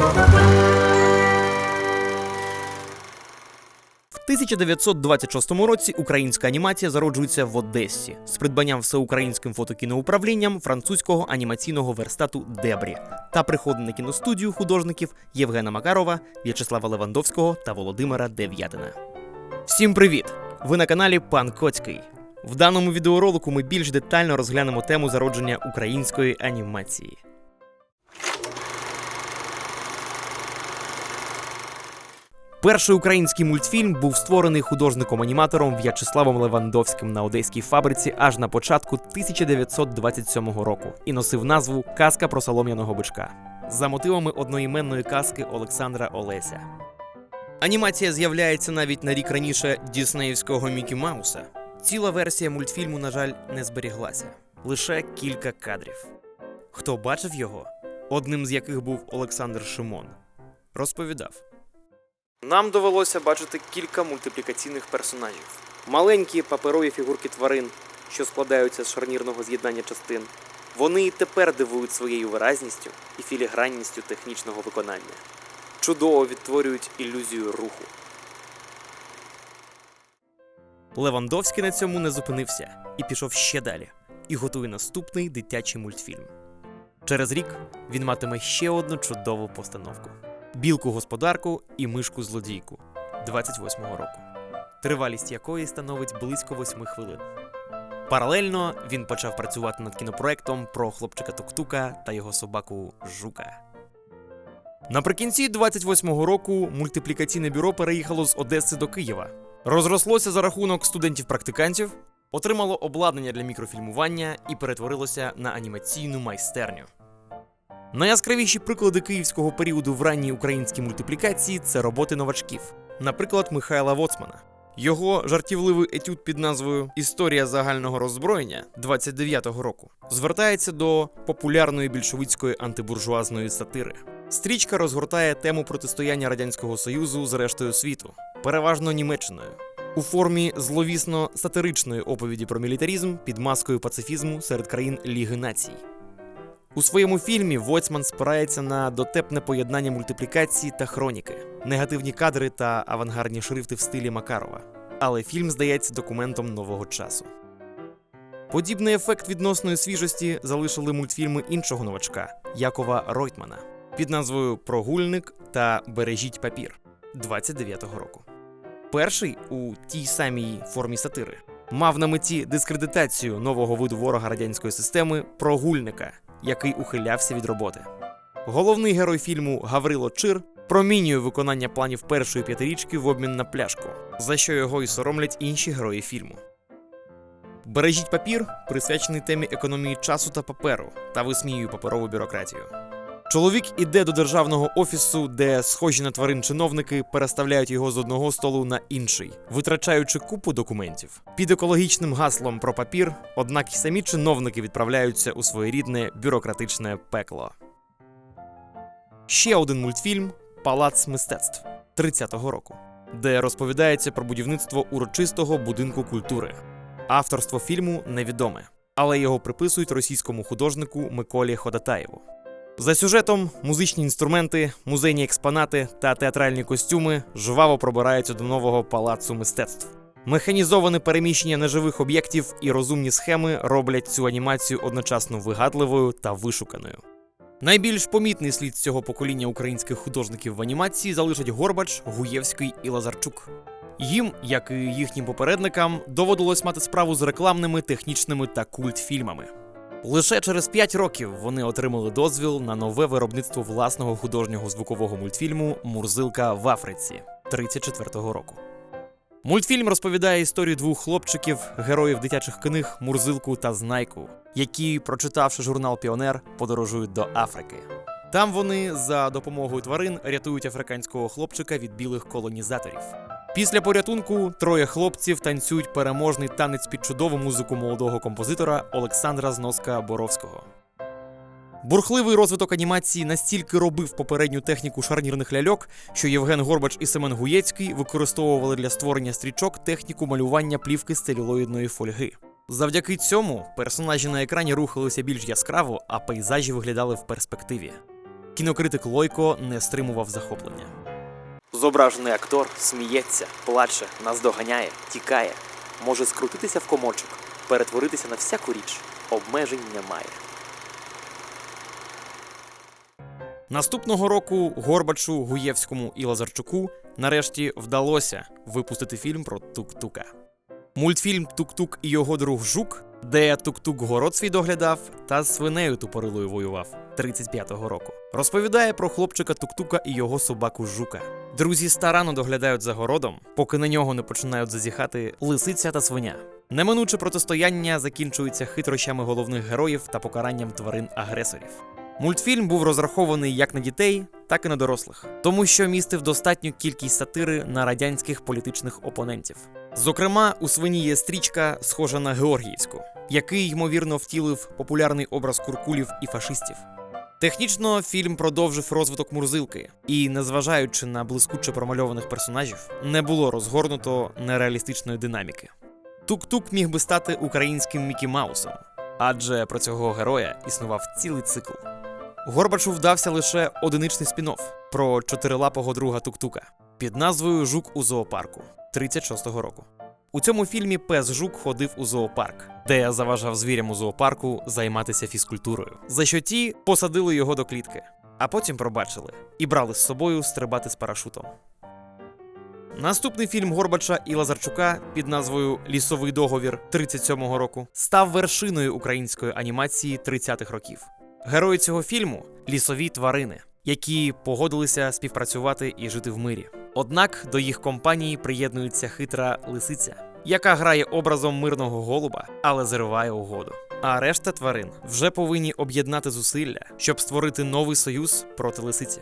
В 1926 році українська анімація зароджується в Одесі з придбанням всеукраїнським фотокіноуправлінням французького анімаційного верстату Дебрі та приходу на кіностудію художників Євгена Макарова, В'ячеслава Левандовського та Володимира Дев'ятина. Всім привіт! Ви на каналі Пан Коцький. В даному відеоролику ми більш детально розглянемо тему зародження української анімації. Перший український мультфільм був створений художником-аніматором В'ячеславом Левандовським на одеській фабриці аж на початку 1927 року і носив назву Казка про солом'яного бичка за мотивами одноіменної казки Олександра Олеся. Анімація з'являється навіть на рік раніше Діснеївського Мікі Мауса. Ціла версія мультфільму, на жаль, не зберіглася лише кілька кадрів. Хто бачив його, одним з яких був Олександр Шимон, розповідав. Нам довелося бачити кілька мультиплікаційних персонажів: маленькі паперові фігурки тварин, що складаються з шарнірного з'єднання частин. Вони і тепер дивують своєю виразністю і філігранністю технічного виконання. Чудово відтворюють ілюзію руху. Левандовський на цьому не зупинився і пішов ще далі, і готує наступний дитячий мультфільм. Через рік він матиме ще одну чудову постановку: білку господарку і мишку злодійку 28-го року, тривалість якої становить близько 8 хвилин. Паралельно він почав працювати над кінопроектом про хлопчика Туктука та його собаку Жука. Наприкінці 28-го року мультиплікаційне бюро переїхало з Одеси до Києва. Розрослося за рахунок студентів-практикантів, отримало обладнання для мікрофільмування і перетворилося на анімаційну майстерню. Найяскравіші приклади київського періоду в ранній українській мультиплікації це роботи новачків, наприклад, Михайла Воцмана. Його жартівливий етюд під назвою Історія загального роззброєння 29-го року звертається до популярної більшовицької антибуржуазної сатири. Стрічка розгортає тему протистояння Радянського Союзу з рештою світу, переважно Німеччиною, у формі зловісно сатиричної оповіді про мілітарізм під маскою пацифізму серед країн Ліги Націй. У своєму фільмі Войцман спирається на дотепне поєднання мультиплікації та хроніки, негативні кадри та авангардні шрифти в стилі Макарова. Але фільм здається документом нового часу. Подібний ефект відносної свіжості залишили мультфільми іншого новачка Якова Ройтмана під назвою Прогульник та Бережіть папір 29-го року. Перший у тій самій формі сатири мав на меті дискредитацію нового виду ворога радянської системи прогульника, який ухилявся від роботи. Головний герой фільму Гаврило Чир промінює виконання планів першої п'ятирічки в обмін на пляшку, за що його й соромлять інші герої фільму. Бережіть папір присвячений темі економії часу та паперу та висміює паперову бюрократію. Чоловік іде до державного офісу, де схожі на тварин чиновники переставляють його з одного столу на інший, витрачаючи купу документів. Під екологічним гаслом про папір, однак самі чиновники відправляються у своєрідне бюрократичне пекло. Ще один мультфільм Палац мистецтв 30-го року, де розповідається про будівництво урочистого будинку культури. Авторство фільму невідоме, але його приписують російському художнику Миколі Ходатаєву. За сюжетом музичні інструменти, музейні експонати та театральні костюми жваво пробираються до нового палацу мистецтв. Механізоване переміщення неживих об'єктів і розумні схеми роблять цю анімацію одночасно вигадливою та вишуканою. Найбільш помітний слід цього покоління українських художників в анімації залишать Горбач, Гуєвський і Лазарчук. Їм, як і їхнім попередникам, доводилось мати справу з рекламними, технічними та культфільмами. Лише через 5 років вони отримали дозвіл на нове виробництво власного художнього звукового мультфільму Мурзилка в Африці 34-го року. Мультфільм розповідає історію двох хлопчиків, героїв дитячих книг Мурзилку та Знайку, які, прочитавши журнал Піонер, подорожують до Африки. Там вони за допомогою тварин рятують африканського хлопчика від білих колонізаторів. Після порятунку троє хлопців танцюють переможний танець під чудову музику молодого композитора Олександра Зноска Боровського. Бурхливий розвиток анімації настільки робив попередню техніку шарнірних ляльок, що Євген Горбач і Семен Гуєцький використовували для створення стрічок техніку малювання плівки з целюлоїдної фольги. Завдяки цьому персонажі на екрані рухалися більш яскраво, а пейзажі виглядали в перспективі. кінокритик Лойко не стримував захоплення. Зображений актор сміється, плаче, наздоганяє, тікає, може скрутитися в комочок, перетворитися на всяку річ, обмежень немає. Наступного року Горбачу, Гуєвському і Лазарчуку нарешті вдалося випустити фільм про Тук-Тука. Мультфільм Тук-Тук і його друг Жук, де Тук-Тук город свій доглядав та з свинею тупорилою воював 35-го року. Розповідає про хлопчика Тук-Тука і його собаку Жука. Друзі старанно доглядають за городом, поки на нього не починають зазіхати лисиця та свиня. Неминуче протистояння закінчується хитрощами головних героїв та покаранням тварин-агресорів. Мультфільм був розрахований як на дітей, так і на дорослих, тому що містив достатню кількість сатири на радянських політичних опонентів. Зокрема, у свині є стрічка, схожа на Георгіївську, який ймовірно втілив популярний образ куркулів і фашистів. Технічно фільм продовжив розвиток Мурзилки, і, незважаючи на блискуче промальованих персонажів, не було розгорнуто нереалістичної динаміки. Тук-тук міг би стати українським Мікі Маусом, адже про цього героя існував цілий цикл. Горбачу вдався лише одиничний спін-офф про чотирилапого друга Тук-Тука під назвою Жук у зоопарку 36-го року. У цьому фільмі пес Жук ходив у зоопарк, де заважав звірям у зоопарку займатися фізкультурою, за що ті посадили його до клітки, а потім пробачили і брали з собою стрибати з парашутом. Наступний фільм Горбача і Лазарчука під назвою Лісовий договір 37-го року став вершиною української анімації 30-х років. Герої цього фільму лісові тварини, які погодилися співпрацювати і жити в мирі. Однак до їх компанії приєднується хитра лисиця, яка грає образом мирного голуба, але зриває угоду. А решта тварин вже повинні об'єднати зусилля, щоб створити новий союз проти лисиці.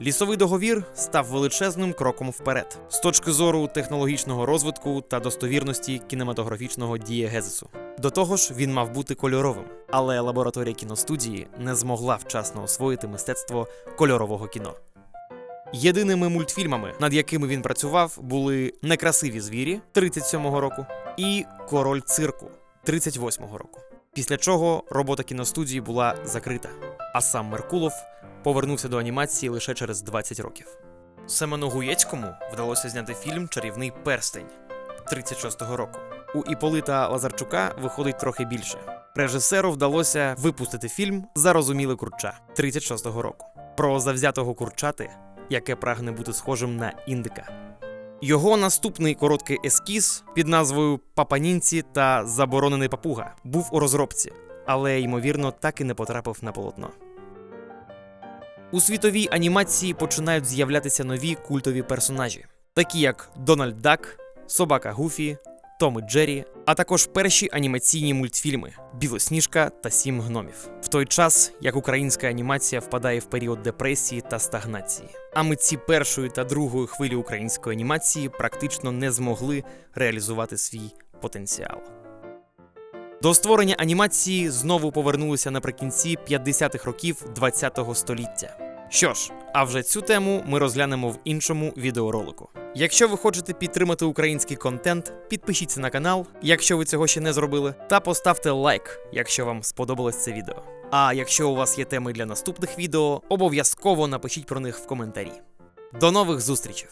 Лісовий договір став величезним кроком вперед з точки зору технологічного розвитку та достовірності кінематографічного дієгезису. До того ж, він мав бути кольоровим, але лабораторія кіностудії не змогла вчасно освоїти мистецтво кольорового кіно. Єдиними мультфільмами, над якими він працював, були Некрасиві звірі 37-го року і Король цирку 38-го року. Після чого робота кіностудії була закрита, а сам Меркулов повернувся до анімації лише через 20 років. Семену Гуєцькому вдалося зняти фільм Чарівний перстень 36-го року. У Іполита Лазарчука виходить трохи більше. Режисеру вдалося випустити фільм Зарозуміле курча 36-го року про завзятого курчати, яке прагне бути схожим на індика. Його наступний короткий ескіз під назвою Папанінці та Заборонений папуга був у розробці, але ймовірно так і не потрапив на полотно. У світовій анімації починають з'являтися нові культові персонажі, такі як Дональд Дак, Собака Гуфі, Том і Джері, а також перші анімаційні мультфільми Білосніжка та Сім гномів. В той час як українська анімація впадає в період депресії та стагнації. А митці першої та другої хвилі української анімації практично не змогли реалізувати свій потенціал. До створення анімації знову повернулися наприкінці 50-х років ХХ століття. Що ж, а вже цю тему ми розглянемо в іншому відеоролику. Якщо ви хочете підтримати український контент, підпишіться на канал, якщо ви цього ще не зробили, та поставте лайк, якщо вам сподобалось це відео. А якщо у вас є теми для наступних відео, обов'язково напишіть про них в коментарі. До нових зустрічей!